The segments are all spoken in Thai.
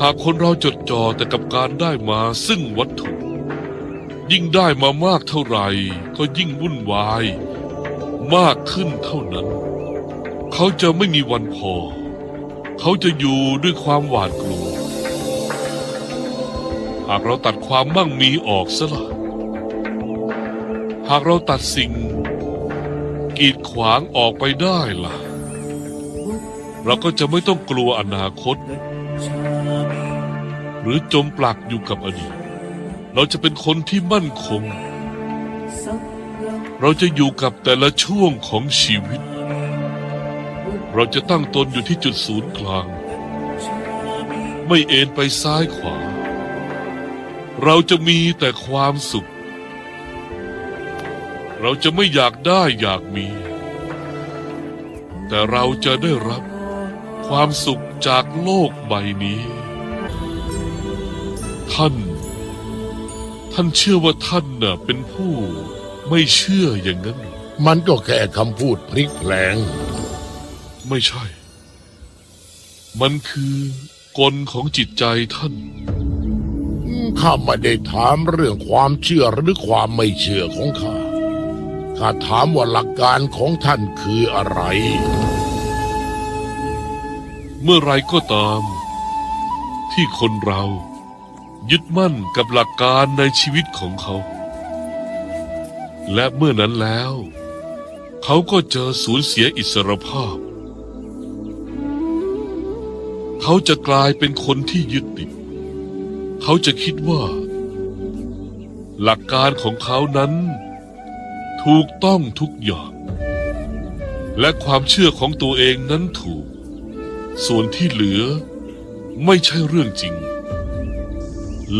หากคนเราจดจ่อแต่กับการได้มาซึ่งวัตถุ ยิ่งได้มามากเท่าไหร่ ก็ยิ่งวุ่นวาย มากขึ้นเท่านั้น เขาจะไม่มีวันพอ เขาจะอยู่ด้วยความหวาดกลัว หากเราตัดความมั่งมีออกซะละหากเราตัดสิ่ง กีดขวางออกไปได้ล่ะ เราก็จะไม่ต้องกลัวอนาคต หรือจมปลักอยู่กับอดีต เราจะเป็นคนที่มั่นคง เราจะอยู่กับแต่ละช่วงของชีวิต เราจะตั้งตนอยู่ที่จุดศูนย์กลาง ไม่เอ็นไปซ้ายขวา เราจะมีแต่ความสุข เราจะไม่อยากได้อยากมี แต่เราจะได้รับความสุขจากโลกใบนี้ ท่าน ท่านเชื่อว่าท่านน่ะเป็นผู้ไม่เชื่ออย่างนั้นเหรอมันก็แค่คำพูดพลิกแผลง ไม่ใช่ มันคือกลของจิตใจท่าน ข้าไม่ได้ถามเรื่องความเชื่อหรือความไม่เชื่อของข้า ข้าถามว่าหลักการของท่านคืออะไร เมื่อไรก็ตาม ที่คนเรา ยึดมั่นกับหลักการในชีวิตของเขา และเมื่อนั้นแล้ว เขาก็เจอสูญเสียอิสรภาพ เขาจะกลายเป็นคนที่ยึดติด เขาจะคิดว่า หลักการของเขานั้น ถูกต้องทุกอย่าง และความเชื่อของตัวเองนั้นถูก ส่วนที่เหลือไม่ใช่เรื่องจริง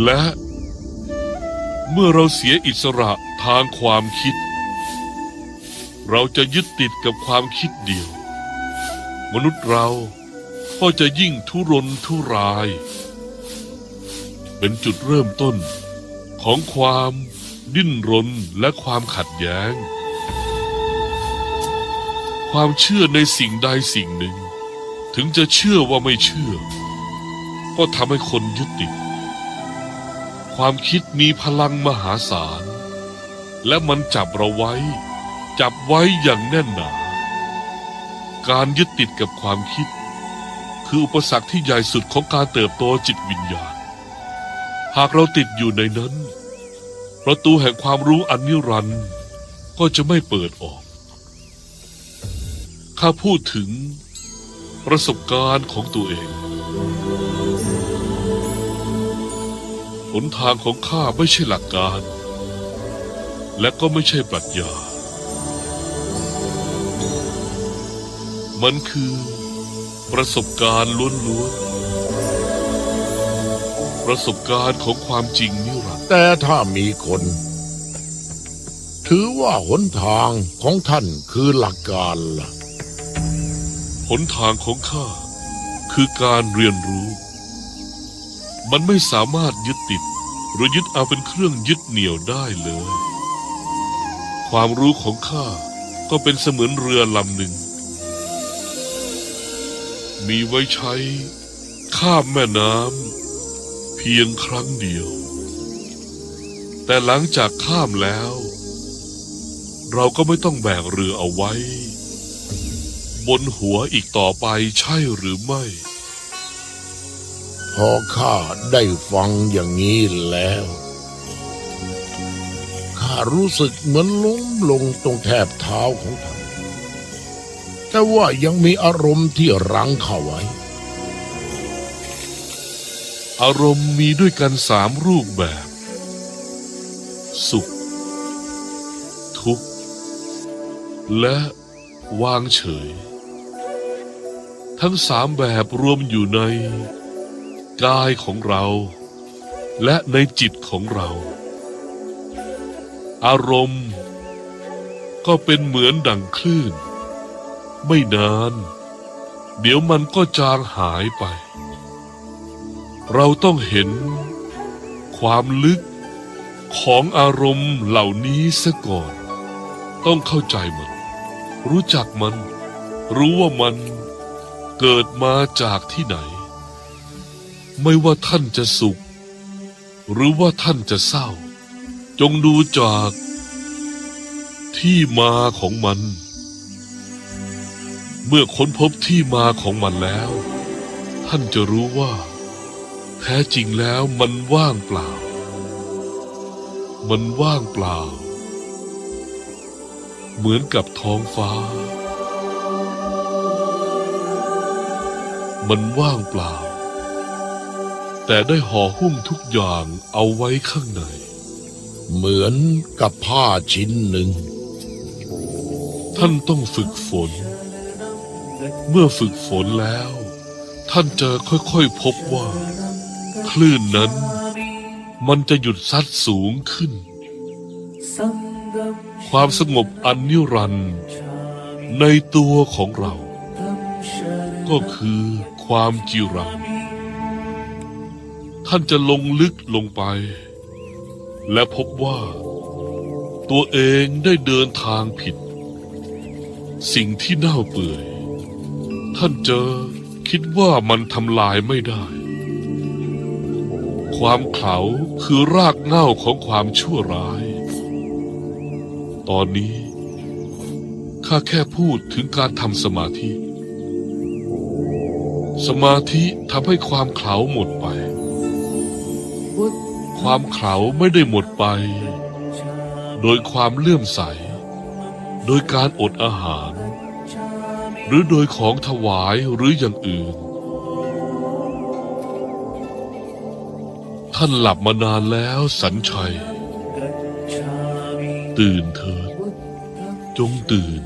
และ เมื่อเราเสียอิสระทางความคิด เราจะยึดติดกับความคิดเดียว มนุษย์เราก็จะยิ่งทุรนทุราย เป็นจุดเริ่มต้นของความดิ้นรนและความขัดแย้ง ความเชื่อในสิ่งใดสิ่งหนึ่ง ถึงจะเชื่อว่าไม่เชื่อ ก็ทำให้คนยึดติด ความคิดมีพลังมหาศาล และมันจับเราไว้ จับไว้อย่างแน่นหนา การยึดติดกับความคิด คืออุปสรรคที่ใหญ่สุดของการเติบโตจิตวิญญาณ หากเราติดอยู่ในนั้น ประตูแห่งความรู้อันนิรันดร์ก็จะไม่เปิดออก ข้าพูดถึงประสบการณ์ของตัวเอง นทางของข้าไม่ใช่หลักการ และก็ไม่ใช่ปรัชญา มันคือประสบการณ์ล้วนๆ ประสบการณ์ของความจริงนิรันดร์แต่ถ้ามีคน ถือว่าหนทางของท่านคือหลักการล่ะ หนทางของข้าคือการเรียนรู้ มันไม่สามารถยึดติด หรือยึดเอาเป็นเครื่องยึดเหนี่ยวได้เลย ความรู้ของข้าก็เป็นเสมือนเรือลำหนึ่ง มีไว้ใช้ข้ามแม่น้ำเพียงครั้งเดียว แต่หลังจากข้ามแล้ว เราก็ไม่ต้องแบกเรือเอาไว้ บนหัวอีกต่อไปใช่หรือไม่ พอข้าได้ฟังอย่างนี้แล้ว ข้ารู้สึกเหมือนล้มลงตรงแทบเท้าของท่าน แต่ว่ายังมีอารมณ์ที่รั้งเข้าไว้ อารมณ์มีด้วยกันสามรูปแบบ สุข ทุกข์ และวางเฉย ทั้งสามแบบรวมอยู่ใน กายของเรา และในจิตของเรา อารมณ์ ก็เป็นเหมือนดังคลื่น ไม่นาน เดี๋ยวมันก็จางหายไป เราต้องเห็น ความลึกของอารมณ์เหล่านี้ซะก่อน ต้องเข้าใจมัน รู้จักมัน รู้ว่ามันเกิดมาจากที่ไหน ไม่ว่าท่านจะสุข หรือว่าท่านจะเศร้า จงดูจากที่มาของมัน เมื่อค้นพบที่มาของมันแล้ว ท่านจะรู้ว่า แท้จริงแล้วมันว่างเปล่า มันว่างเปล่า เหมือนกับท้องฟ้า มันว่างเปล่า แต่ได้ห่อหุ้มทุกอย่างเอาไว้ข้างใน เหมือนกับผ้าชิ้นหนึ่ง ท่านต้องฝึกฝน เมื่อฝึกฝนแล้ว ท่านจะค่อยๆพบว่า คลื่นนั้น มันจะหยุดซัดสูงขึ้น ความสงบอันนิรันดร์ในตัวของเรา ก็คือความจิรัง ท่านจะลงลึกลงไป และพบว่า ตัวเองได้เดินทางผิด สิ่งที่เน่าเปื่อย ท่านเจอคิดว่ามันทำลายไม่ได้ ความเขลาคือรากเหง้าของความชั่วร้าย ตอนนี้ข้าแค่พูดถึงการทำสมาธิ สมาธิทำให้ความเขลาหมดไป ความเขาไม่ได้หมดไป โดยความเลื่อมใส โดยการอดอาหาร หรือโดยของถวายหรืออย่างอื่น ท่านหลับมานานแล้วสัญชัย ตื่นเถิด จงตื่น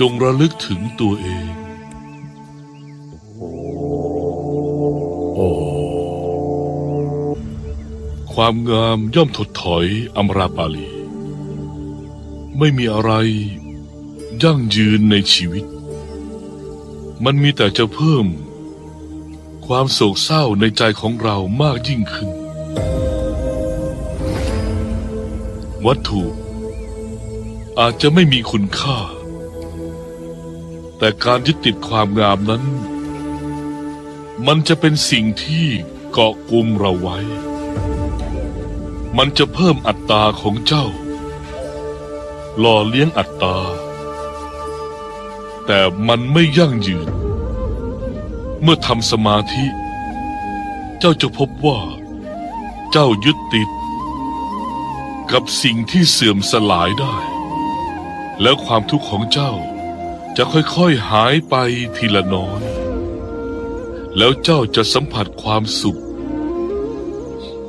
จงระลึกถึงตัวเอง ความงามย่อมถดถอยอมราปาลี ไม่มีอะไรยั่งยืนในชีวิต มันมีแต่จะเพิ่ม ความโศกเศร้าในใจของเรามากยิ่งขึ้น วัตถุอาจจะไม่มีคุณค่า แต่การยึดติดความงามนั้น มันจะเป็นสิ่งที่เกาะกลุ่มเราไว้ มันจะเพิ่มอัตตาของเจ้า หล่อเลี้ยงอัตตา แต่มันไม่ยั่งยืน เมื่อทำสมาธิ เจ้าจะพบว่า เจ้ายึดติด กับสิ่งที่เสื่อมสลายได้ แล้วความทุกข์ของเจ้าจะค่อยๆหายไปทีละน้อย แล้วเจ้าจะสัมผัสความสุข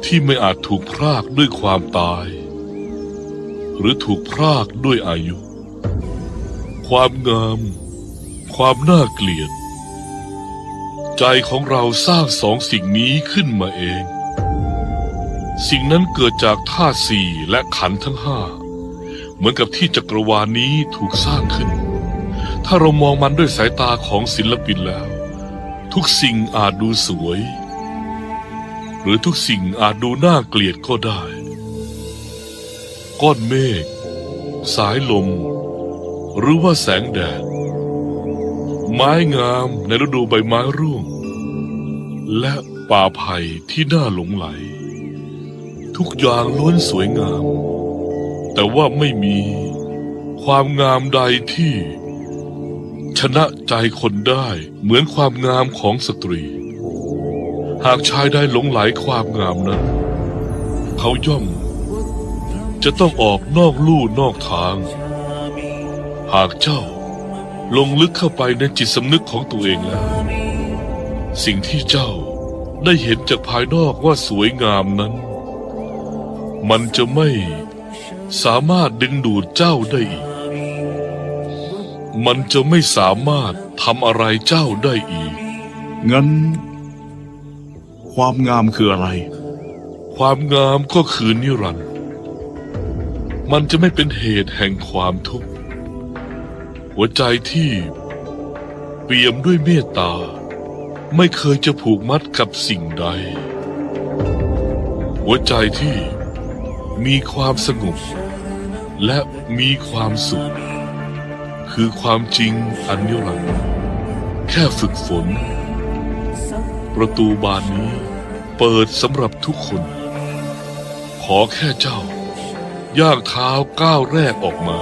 ที่ไม่อาจถูกพรากด้วยความตาย หรือถูกพรากด้วยอายุ ความงาม ความน่าเกลียด ใจของเราสร้างสองสิ่งนี้ขึ้นมาเอง สิ่งนั้นเกิดจากธาตุสี่และขันธ์ทั้งห้าเหมือนกับที่จักรวาลนี้ถูกสร้างขึ้น ถ้าเรามองมันด้วยสายตาของศิลปินแล้ว ทุกสิ่งอาจดูสวย หรือทุกสิ่งอาจดูน่าเกลียดก็ได้ ก้อนเมฆ สายลม หรือว่าแสงแดด ไม้งามในฤดูใบไม้ร่วง และป่าไผ่ที่น่าหลงไหล ทุกอย่างล้วนสวยงาม แต่ว่าไม่มีความงามใดที่ ชนะใจคนได้เหมือนความงามของสตรี หากชายได้หลงไหลความงามนั้น เขาย่อม จะต้องออกนอกลู่นอกทาง หากเจ้าลงลึกเข้าไปในจิตสำนึกของตัวเองแล้ว สิ่งที่เจ้าได้เห็นจากภายนอกว่าสวยงามนั้น มันจะไม่สามารถดึงดูดเจ้าได้อีก มันจะไม่สามารถทำอะไรเจ้าได้อีก งั้น ความงามคืออะไร ความงามก็คือนิรันดร์มันจะไม่เป็นเหตุแห่งความทุกข์ หัวใจที่เปี่ยมด้วยเมตตา ไม่เคยจะผูกมัดกับสิ่งใด หัวใจที่มีความสงบและมีความสุข คือความจริงอันนิรันดร์แค่ฝึกฝน ประตูบานนี้ เปิดสำหรับทุกคน ขอแค่เจ้า ย่างเท้าก้าวแรกออกมา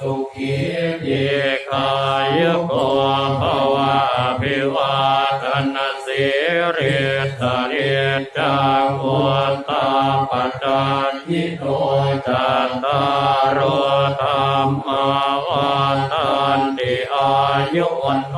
สุขีเยกายโกภวะภิวาทนเสเริตเรจังวุตาปัจายิโนจันตารธรรมวันตันติอายุวันโน